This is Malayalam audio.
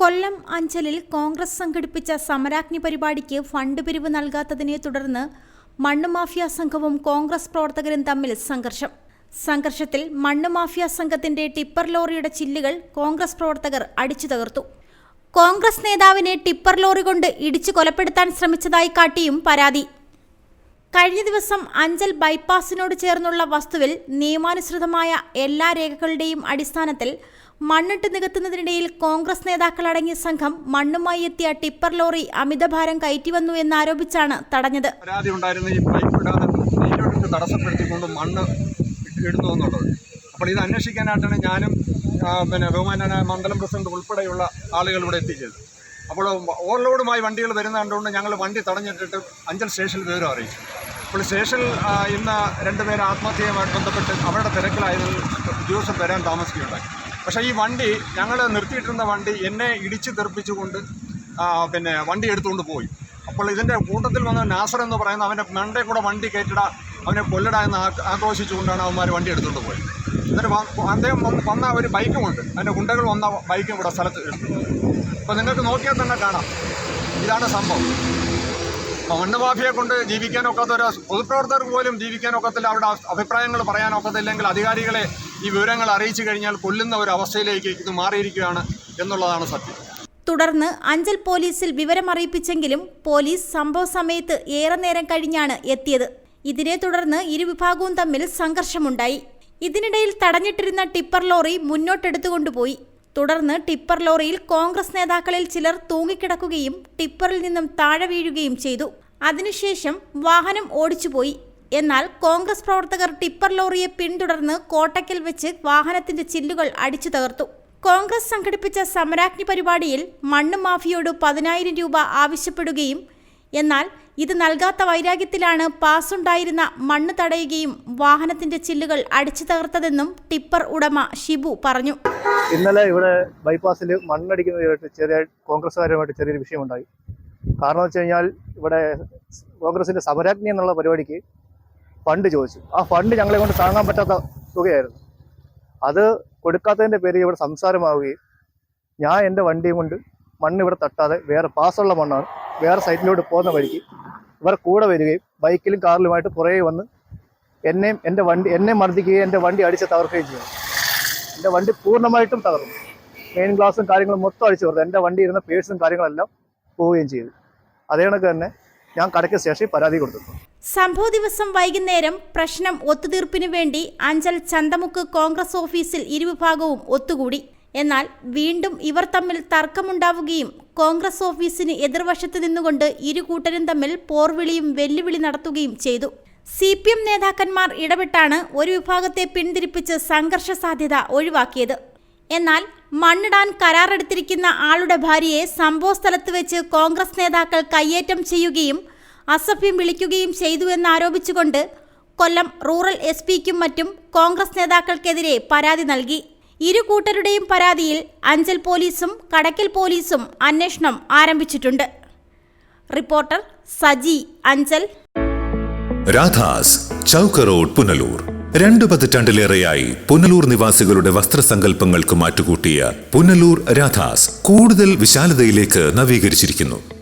കൊല്ലം അഞ്ചലിൽ കോൺഗ്രസ് സംഘടിപ്പിച്ച സമരാഗ്നി പരിപാടിക്ക് ഫണ്ട് പിരിവ് നൽകാത്തതിനെ തുടർന്ന് മണ്ണ് മാഫിയ സംഘവും കോൺഗ്രസ് പ്രവർത്തകരും തമ്മിൽ സംഘർഷം. സംഘർഷത്തിൽ മണ്ണ് മാഫിയ സംഘത്തിന്റെ ടിപ്പർ ലോറിയുടെ ചില്ലുകൾ കോൺഗ്രസ് പ്രവർത്തകർ അടിച്ചു തകർത്തു. കോൺഗ്രസ് നേതാവിനെ ടിപ്പർ ലോറി കൊണ്ട് ഇടിച്ചു കൊലപ്പെടുത്താൻ ശ്രമിച്ചതായി കാട്ടിയും പരാതി. കഴിഞ്ഞ ദിവസം അഞ്ചൽ ബൈപ്പാസിനോട് ചേർന്നുള്ള വസ്തുവിൽ നിയമാനുസൃതമായ എല്ലാ രേഖകളുടെയും അടിസ്ഥാനത്തിൽ മണ്ണിട്ട് നികത്തുന്നതിനിടയിൽ കോൺഗ്രസ് നേതാക്കളടങ്ങിയ സംഘം മണ്ണുമായി എത്തിയ ടിപ്പർ ലോറി അമിതഭാരം കയറ്റിവന്നു എന്നാരോപിച്ചാണ് തടഞ്ഞത്. പരാതി മണ്ണ് അപ്പോൾ ഇത് അന്വേഷിക്കാനായിട്ടാണ് ഞാനും പിന്നെ ബഹുമാനായ മണ്ഡലം പ്രസിഡന്റ് ഉൾപ്പെടെയുള്ള ആളുകൾ ഇവിടെ എത്തിച്ചത്. അപ്പോൾ ഓവർലോഡുമായി വണ്ടികൾ വരുന്ന കണ്ടുകൊണ്ട് ഞങ്ങൾ വണ്ടി തടഞ്ഞിട്ടിട്ട് അഞ്ചൽ സ്റ്റേഷനിൽ വിവരം അറിയിച്ചു. അപ്പോൾ സ്റ്റേഷനിൽ ഇന്ന് രണ്ടുപേർ ആത്മഹത്യയുമായി ബന്ധപ്പെട്ട് അവരുടെ തിരക്കിലായതിൽ ഉദ്യോഗസ്ഥർ വരാൻ താമസിക്കുകയുണ്ടായി. പക്ഷേ ഈ വണ്ടി ഞങ്ങൾ നിർത്തിയിട്ടിരുന്ന വണ്ടി എന്നെ ഇടിച്ച് തെറിപ്പിച്ചുകൊണ്ട് പിന്നെ വണ്ടി എടുത്തുകൊണ്ട് പോയി. അപ്പോൾ ഇതിന്റെ കൂട്ടത്തിൽ വന്ന നാസർ എന്ന് പറയുന്ന അവന്റെ മണ്ടേ കൂടെ വണ്ടി കയറ്റിട അവനെ കൊല്ലട എന്ന് ആക്രോശിച്ചുകൊണ്ടാണ് അവന്മാർ വണ്ടി എടുത്തുകൊണ്ട് പോയത്. എന്നിട്ട് അദ്ദേഹം വന്ന് ഒരു ബൈക്കുമുണ്ട്. അതിന്റെ ഗുണ്ടകൾ വന്ന ബൈക്കും ഇവിടെ സ്ഥലത്ത് അപ്പോൾ നിങ്ങൾക്ക് നോക്കിയാൽ തന്നെ കാണാം. ഇതാണ് സംഭവം. അപ്പോൾ മണ്ണ് മാഫിയെ കൊണ്ട് ജീവിക്കാനൊക്കാത്ത ഒരു പൊതുപ്രവർത്തകർക്ക് പോലും ജീവിക്കാനൊക്കത്തില്ല. അവരുടെ അഭിപ്രായങ്ങൾ പറയാനൊക്കത്തില്ലെങ്കിൽ അധികാരികളെ ഈ വിവരങ്ങൾ അറിയിച്ചു കഴിഞ്ഞാൽ കൊല്ലുന്ന ഒരു അവസ്ഥയിലേക്ക് ഇത് മാറിയിരിക്കുകയാണ് എന്നുള്ളതാണ് സത്യം. തുടർന്ന് അഞ്ചൽ പോലീസിൽ വിവരമറിയിപ്പിച്ചെങ്കിലും പോലീസ് സംഭവ സമയത്ത് ഏറെ നേരം കഴിഞ്ഞാണ് എത്തിയത്. ഇതിനെ തുടർന്ന് ഇരുവിഭാഗവും തമ്മിൽ സംഘർഷമുണ്ടായി. ഇതിനിടയിൽ തടഞ്ഞിട്ടിരുന്ന ടിപ്പർ ലോറി മുന്നോട്ടെടുത്തുകൊണ്ടുപോയി തുടർന്ന് ടിപ്പർ ലോറിയിൽ കോൺഗ്രസ് നേതാക്കളിൽ ചിലർ തൂങ്ങിക്കിടക്കുകയും ടിപ്പറിൽ നിന്നും താഴെ വീഴുകയും ചെയ്തു. അതിനുശേഷം വാഹനം ഓടിച്ചുപോയി. എന്നാൽ കോൺഗ്രസ് പ്രവർത്തകർ ടിപ്പർ ലോറിയെ പിന്തുടർന്ന് കോട്ടയ്ക്കൽ വെച്ച് വാഹനത്തിന്റെ ചില്ലുകൾ അടിച്ചു തകർത്തു. കോൺഗ്രസ് സംഘടിപ്പിച്ച സമരാഗ്നി പരിപാടിയിൽ മണ്ണ് മാഫിയോട് പതിനായിരം രൂപ ആവശ്യപ്പെടുകയും എന്നാൽ ഇത് നൽകാത്ത വൈരാഗ്യത്തിലാണ് പാസുണ്ടായിരുന്ന മണ്ണ് തടയുകയും വാഹനത്തിന്റെ ചില്ലുകൾ അടിച്ചു തകർത്തതെന്നും ടിപ്പർ ഉടമ ഷിബു പറഞ്ഞു. ഇന്നലെ ഇവിടെ ബൈപ്പാസിൽ മണ്ണടിക്കുന്നതായിട്ട് ചെറിയ കോൺഗ്രസ്സുകാരുമായിട്ട് ചെറിയൊരു വിഷയമുണ്ടായി. കാരണം വെച്ച് കഴിഞ്ഞാൽ ഇവിടെ കോൺഗ്രസിന്റെ സമരാജ്ഞി എന്നുള്ള പരിപാടിക്ക് ഫണ്ട് ചോദിച്ചു. ആ ഫണ്ട് ഞങ്ങളെ കൊണ്ട് താങ്ങാൻ പറ്റാത്ത തുകയായിരുന്നു. അത് കൊടുക്കാത്തതിന്റെ പേരിൽ ഇവിടെ സംസാരമാവുകയും ഞാൻ എന്റെ വണ്ടിയും കൊണ്ട് മണ്ണ് ഇവിടെ തട്ടാതെ വേറെ പാസ്സുള്ള മണ്ണാണ് വേറെ സൈറ്റിലോട്ട് പോകുന്ന വഴിക്ക് ഇവർ കൂടെ വരികയും ബൈക്കിലും കാറിലുമായിട്ട് കുറേ വന്ന് എന്നെയും എന്റെ വണ്ടി എന്നെ മർദ്ദിക്കുകയും എന്റെ വണ്ടി അടിച്ച് തകർക്കുകയും ചെയ്യുന്നു എന്റെ വണ്ടി പൂർണമായിട്ടും തകർന്നു. മെയിൻ ഗ്ലാസും കാര്യങ്ങളും മൊത്തം അടിച്ചു കൊടുത്തു എന്റെ വണ്ടി ഇരുന്ന പേഴ്സും കാര്യങ്ങളെല്ലാം പോവുകയും ചെയ്തു. അതേ കണക്ക് തന്നെ ഞാൻ കടയ്ക്ക് ശേഷം പരാതി കൊടുത്തു. സംഭവ ദിവസം വൈകുന്നേരം പ്രശ്നം ഒത്തുതീർപ്പിനു വേണ്ടി അഞ്ചൽ ചന്തമുക്ക് കോൺഗ്രസ് ഓഫീസിൽ ഇരുവിഭാഗവും ഒത്തുകൂടി. എന്നാൽ വീണ്ടും ഇവർ തമ്മിൽ തർക്കമുണ്ടാവുകയും കോൺഗ്രസ് ഓഫീസിന് എതിർവശത്ത് നിന്നുകൊണ്ട് ഇരു കൂട്ടരും തമ്മിൽ പോർവിളിയും വെല്ലുവിളി നടത്തുകയും ചെയ്തു. സി പി എം നേതാക്കന്മാർ ഇടപെട്ടാണ് ഒരു വിഭാഗത്തെ പിന്തിരിപ്പിച്ച് സംഘർഷ സാധ്യത ഒഴിവാക്കിയത്. എന്നാൽ മണ്ണിടാൻ കരാറെടുത്തിരിക്കുന്ന ആളുടെ ഭാര്യയെ സംഭവ സ്ഥലത്ത് വെച്ച് കോൺഗ്രസ് നേതാക്കൾ കയ്യേറ്റം ചെയ്യുകയും അസഭ്യം വിളിക്കുകയും ചെയ്തു എന്നാരോപിച്ചുകൊണ്ട് കൊല്ലം റൂറൽ എസ് പിക്കും മറ്റും കോൺഗ്രസ് നേതാക്കൾക്കെതിരെ പരാതി നൽകി. ഇരു കൂട്ടരുടെയും പരാതിയിൽ അഞ്ചൽ പോലീസും കടക്കൽ പോലീസും അന്വേഷണം ആരംഭിച്ചിട്ടുണ്ട്. റിപ്പോർട്ടർ സജി അഞ്ചൽ. രാധാസ് ചൗക്ക റോഡ് പുനലൂർ. രണ്ടു പതിറ്റാണ്ടിലേറെയായി പുനലൂർ നിവാസികളുടെ വസ്ത്രസങ്കല്പങ്ങൾക്ക് മാറ്റുകൂട്ടിയ പുനലൂർ രാധാസ് കൂടുതൽ വിശാലതയിലേക്ക് നവീകരിച്ചിരിക്കുന്നു.